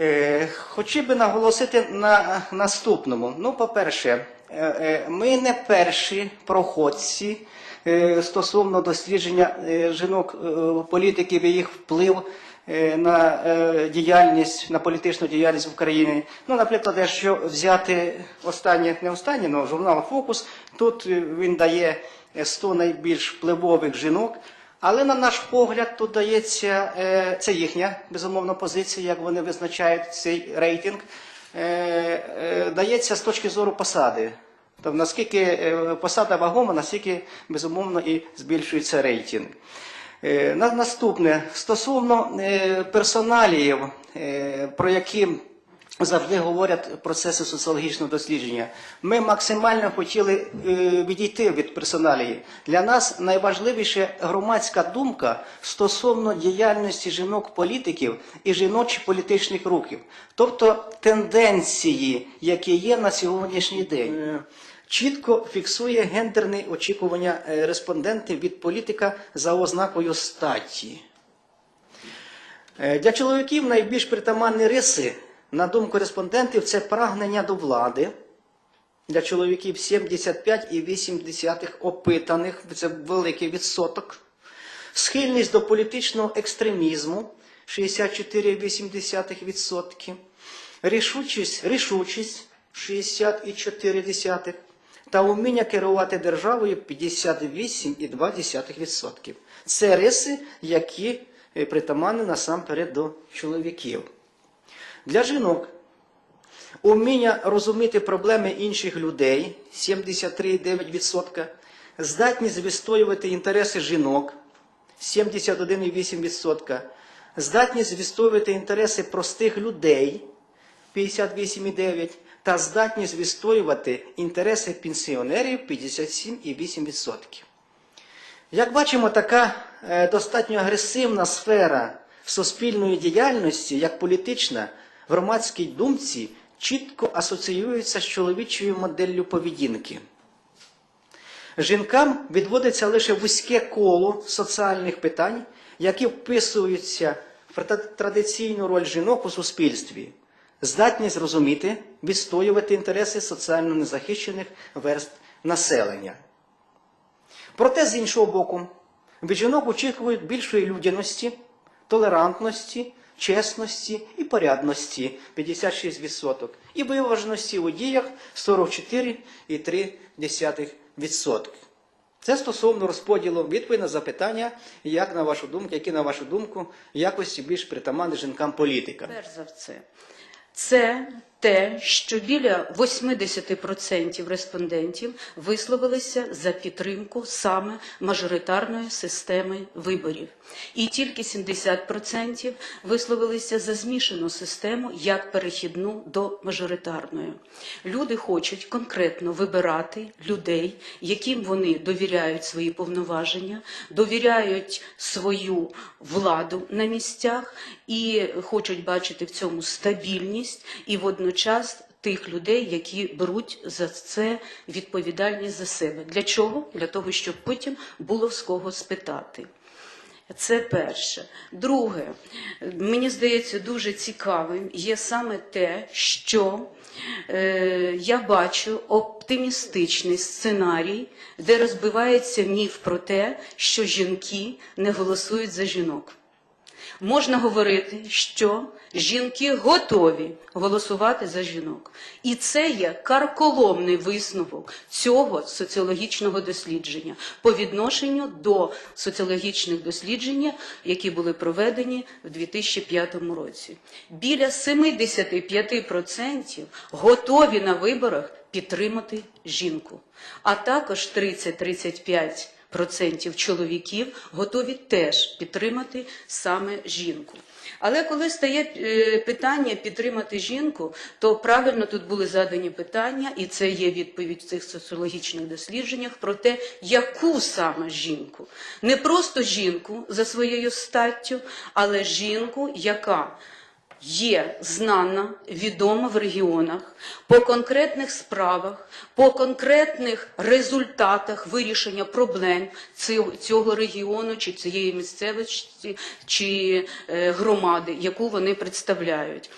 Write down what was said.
Е, Хотів би наголосити на наступному. Ну, по-перше, е, е, ми не перші проходці стосовно дослідження жінок політиків і їх вплив на діяльність, на політичну діяльність в Україні. Ну, наприклад, якщо взяти останнє, не останнє, але журнал Фокус, тут він дає е, 100 найбільш впливових жінок. Але на наш погляд, тут дається е, це їхня безумовно позиція, як вони визначають цей рейтинг. е, е, Дається з точки зору посади. Тобто наскільки посада вагома, настільки безумовно і збільшується рейтинг. Наступне стосовно персоналіїв, е, про які завжди говорять процеси соціологічного дослідження. Ми максимально хотіли е, відійти від персоналії. Для нас найважливіше громадська думка стосовно діяльності жінок-політиків і жіночих політичних рухів, тобто тенденції, які є на сьогоднішній день. Е, Чітко фіксує гендерні очікування е, респондентів від політика за ознакою статі. Для чоловіків найбільш притаманні риси, на думку респондентів, це прагнення до влади. Для чоловіків 75,8 опитаних, це великий відсоток. Схильність до політичного екстремізму 64,8%. Рішучість, рішучість 60,4%. Та вміння керувати державою 58,2%. Це риси, які е, притаманні насамперед до чоловіків. Для жінок. Уміння розуміти проблеми інших людей 73,9%, здатність відстоювати інтереси жінок 71,8%, здатність відстоювати інтереси простих людей 58,9%, та здатність відстоювати інтереси пенсіонерів 57,8%. Як бачимо, така е, достатньо агресивна сфера суспільної діяльності, як політична, в громадській думці, чітко асоціюється з чоловічою моделлю поведінки. Жінкам відводиться лише вузьке коло соціальних питань, які вписуються в традиційну роль жінок у суспільстві, здатність розуміти, відстоювати інтереси соціально незахищених верств населення. Проте, з іншого боку, від жінок очікують більшої людяності, толерантності, чесності і порядності 56%, і виваженості у діях 44,3%. Це стосовно розподілу відповідь на запитання, як на вашу думку, які на вашу думку якості більш притаманні жінкам політика. Перш за все, це те, що біля 80% респондентів висловилися за підтримку саме мажоритарної системи виборів. І тільки 70% висловилися за змішану систему як перехідну до мажоритарної. Люди хочуть конкретно вибирати людей, яким вони довіряють свої повноваження, довіряють свою владу на місцях і хочуть бачити в цьому стабільність і водночас тих людей, які беруть за це відповідальність за себе. Для чого? Для того, щоб потім було з кого спитати. Це перше. Друге, мені здається, дуже цікавим є саме те, що е, я бачу оптимістичний сценарій, де розбивається міф про те, що жінки не голосують за жінок. Можна говорити, що жінки готові голосувати за жінок. І це є карколомний висновок цього соціологічного дослідження по відношенню до соціологічних досліджень, які були проведені в 2005 році. Біля 75% готові на виборах підтримати жінку, а також 30-35% процентів чоловіків готові теж підтримати саме жінку. Але коли стає е, питання підтримати жінку, то правильно тут були задані питання, і це є відповідь в цих соціологічних дослідженнях про те, яку саме жінку. Не просто жінку за своєю статтю, але жінку, яка є знана, відома в регіонах по конкретних справах, по конкретних результатах вирішення проблем цього, регіону чи цієї місцевості чи е, громади, яку вони представляють.